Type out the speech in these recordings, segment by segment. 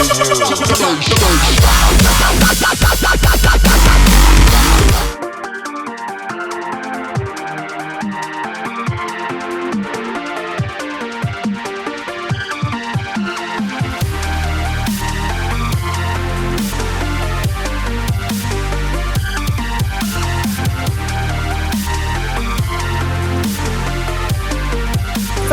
ส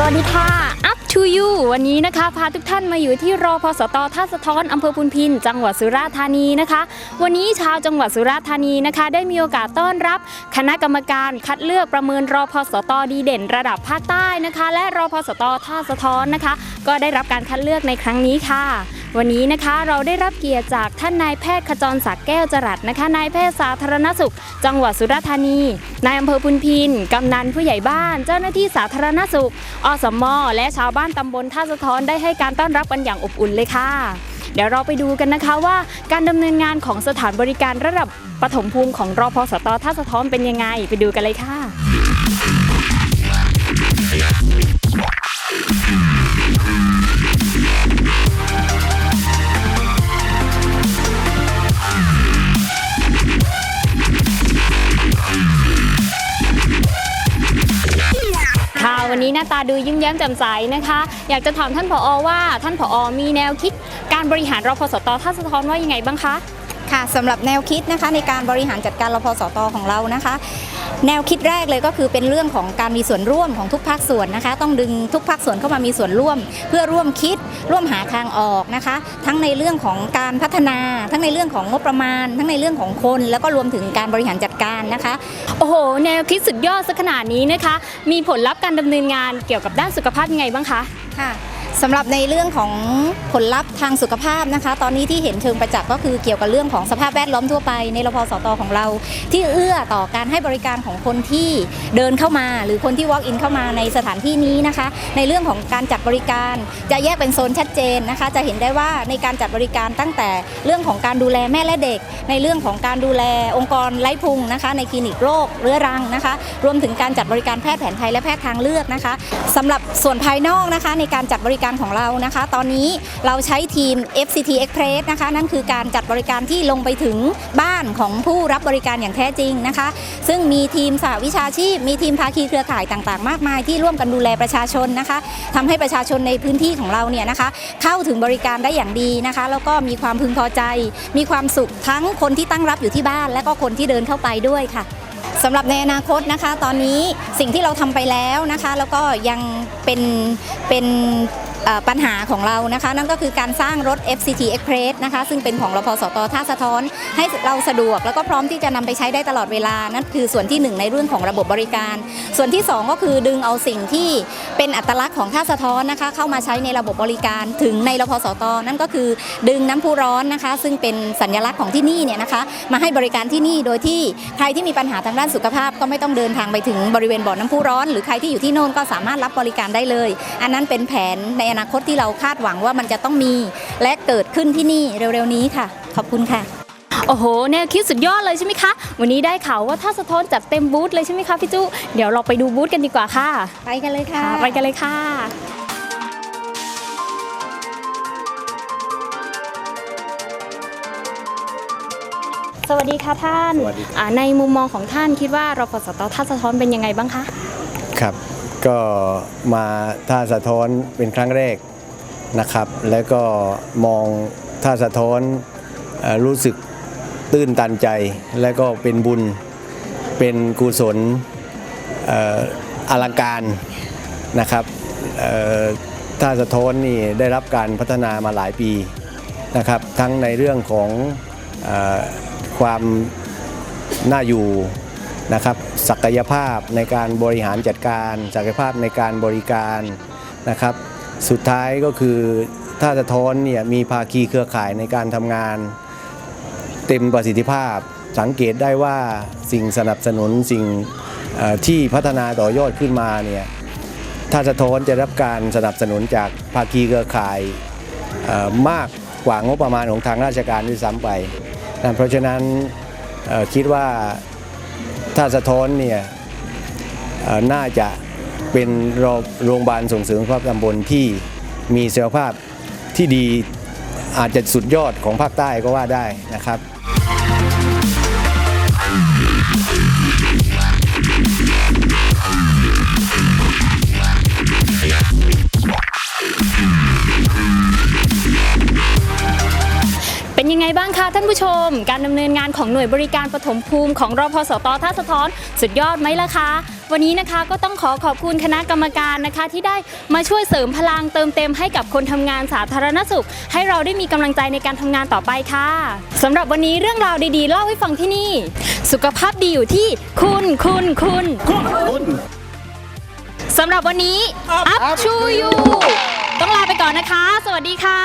วัสดีค่ะ Up to you วันนี้นะคะ พาทุกท่านมาอยู่ที่รอพสตท่าสะท้อนอำเภอพุนพิน จังหวัดสุราษฎร์ธานีนะคะ วันนี้ชาวจังหวัดสุราษฎร์ธานีนะคะ ได้มีโอกาสต้อนรับ คณะกรรมการคัดเลือกประเมินรอพสตดีเด่น ระดับภาคใต้นะคะ และรอพสตท่าสะท้อนนะคะ ก็ได้รับการคัดเลือกในครั้งนี้ค่ะ วันนี้นะคะเราได้รับเกียรติจากท่านนายแพทย์ขจรศักดิ์แก้วจรัสนะคะนายแพทย์สาธารณสุข จังหวัดสุราษฎร์ธานีนายอำเภอพุนพินกำนันผู้ใหญ่บ้าน เจ้าหน้าที่สาธารณสุข อสมและชาวบ้านตำบลท่าสะท้อนได้ให้การต้อนรับกันอย่างอบอุ่นเลยค่ะเดี๋ยวเราไปดูกันนะคะว่าการดำเนินงานของสถานบริการระดับปฐมภูมิของรอพสตท่าสะท้อนเป็นยังไง ไปดูกันเลยค่ะ ตาดูยิ้มแย้มแจ่มใสนะคะ อยากจะถามท่านผอว่าท่านผอมีแนวคิดการบริหารรพสตท่าสะท้อนว่ายังไงบ้างคะ ค่ะสำหรับแนวคิดนะคะในการบริหารจัดการรพสตของเรานะคะ แนวคิดแรกเลยก็คือเป็นเรื่องของการมีส่วนร่วมของทุกภาคส่วนนะคะ ต้องดึงทุกภาคส่วนเข้ามามีส่วนร่วม เพื่อร่วมคิด ร่วมหาทางออกนะคะ ทั้งในเรื่องของการพัฒนา ทั้งในเรื่องของงบประมาณ ทั้งในเรื่องของคน แล้วก็รวมถึงการบริหารจัดการนะคะ โอ้โห แนวคิดสุดยอดสักขนาดนี้นะคะ มีผลลัพธ์การดำเนินงานเกี่ยวกับด้านสุขภาพยังไงบ้างคะค่ะ สำหรับในเรื่องของผลลัพธ์ทางสุขภาพนะคะ ตอนนี้ที่เห็นเชิงประจักษ์ก็คือเกี่ยวกับเรื่องของสภาพแวดล้อมทั่วไปในรพสตของเรา ที่เอื้อต่อการให้บริการของคนที่เดินเข้ามา หรือคนที่ walk in เข้ามาในสถานที่นี้นะคะ ในเรื่องของการจัดบริการจะแยกเป็นโซนชัดเจนนะคะ จะเห็นได้ว่าในการจัดบริการตั้งแต่เรื่องของการดูแลแม่และเด็ก ในเรื่องของการดูแลองค์กรไร้พุงนะคะ ในคลินิกโรคเรื้อรังนะคะ รวมถึงการจัดบริการแพทย์แผนไทยและแพทย์ทางเลือกนะคะสำหรับส่วนภายนอกนะคะ ในการจัดบริการของเรานะคะ ตอนนี้เราใช้ทีม FCT Express นะคะ นั่นคือการจัดบริการที่ลงไปถึงบ้านของผู้รับบริการอย่างแท้จริงนะคะ ซึ่งมีทีมสหวิชาชีพ มีทีมภาคีเครือข่ายต่างๆ มากมายที่ร่วมกันดูแลประชาชนนะคะทำให้ประชาชนในพื้นที่ของเราเนี่ยนะคะ เข้าถึงบริการได้อย่างดีนะคะ แล้วก็มีความพึงพอใจ มีความสุขทั้งคนที่ตั้งรับอยู่ที่บ้าน และก็คนที่เดินเข้าไปด้วยค่ะสำหรับในอนาคตนะคะ ตอนนี้สิ่งที่เราทำไปแล้วนะคะ แล้วก็ยังเป็นเป็น ปัญหาของเรานะคะ นั่นก็คือการสร้างรถ FCT Express นะคะซึ่งเป็นของรพสตท่าสะท้อน ให้เราสะดวกแล้วก็พร้อมที่จะนำไปใช้ได้ตลอดเวลา นั่นคือส่วนที่หนึ่งในเรื่องของระบบบริการ ส่วนที่สองก็คือดึงเอาสิ่งที่เป็นอัตลักษณ์ของท่าสะท้อนนะคะ เข้ามาใช้ในระบบบริการถึงในรพสตนั่นก็คือดึงน้ำพุร้อนนะคะ ซึ่งเป็นสัญลักษณ์ของที่นี่เนี่ยนะคะมาให้บริการที่นี่โดยที่ใครที่มีปัญหาทางด้านสุขภาพ ก็ไม่ต้องเดินทางไปถึงบริเวณบ่อน้ำพุร้อน หรือใครที่อยู่ที่โน่นก็สามารถรับบริการได้เลย อันนั้นเป็นแผนในอนาคตที่เราคาดหวังว่ามันจะต้องมีและเกิดขึ้นที่นี่เร็วๆนี้ค่ะ ขอบคุณค่ะ โอ้โหแนวคิดสุดยอดเลยใช่ไหมคะ วันนี้ได้ข่าวว่าท่าสะท้อนจัดเต็มบูธเลยใช่ไหมคะพี่จุเดี๋ยวเราไปดูบูธกันดีกว่าค่ะไปกันเลยค่ะค่ะไปกันเลยค่ะสวัสดีค่ะท่านสวัสดีครับอ่าในมุมมองของท่านคิดว่ารพสตท่าสะท้อนเป็นยังไงบ้างคะ ครับ ก็มาท่าสะท้อนเป็นครั้งแรกนะครับ แล้วก็มองท่าสะท้อนรู้สึกตื้นตันใจ แล้วก็เป็นบุญเป็นกุศลอลังการนะครับท่าสะท้อนนี่ได้รับการพัฒนามาหลายปีนะครับ ทั้งในเรื่องของอความน่าอยู่ นะครับศักยภาพในการบริหารจัดการ ศักยภาพในการบริการนะครับ สุดท้ายก็คือถ้าสะท้อนเนี่ยมีภาคีเครือข่ายในการทำงาน เต็มประสิทธิภาพ สังเกตได้ว่าสิ่งสนับสนุนสิ่งที่พัฒนาต่อยอดขึ้นมาเนี่ยถ้าสะท้อนจะรับการสนับสนุนจากภาคีเครือข่ายมากกว่างบประมาณของทางราชการด้วยซ้ำไปนะเพราะฉะนั้นคิดว่า ถ้าสะท้อนเนี่ยน่าจะเป็นโรงพยาบาลส่งเสริมสุขภาพตำบลที่มีเสถียภาพที่ดีอาจจะสุดยอดของภาคใต้ก็ว่าได้นะครับ เป็นยังไงบ้างคะท่านผู้ชม การดำเนินงานของหน่วยบริการปฐมภูมิของรอพสตท่าสะท้อน สุดยอดไหมล่ะคะ วันนี้นะคะก็ต้องขอขอบคุณคณะกรรมการนะคะ ที่ได้มาช่วยเสริมพลังเติมเต็มให้กับคนทำงานสาธารณสุข ให้เราได้มีกำลังใจในการทำงานต่อไปค่ะสำหรับวันนี้เรื่องราวดีๆเล่าให้ฟังที่นี่ สุขภาพดีอยู่ที่คุณคุณคุณสำหรับวันนี้ up to you ต้องลาไปก่อนนะคะ สวัสดีค่ะ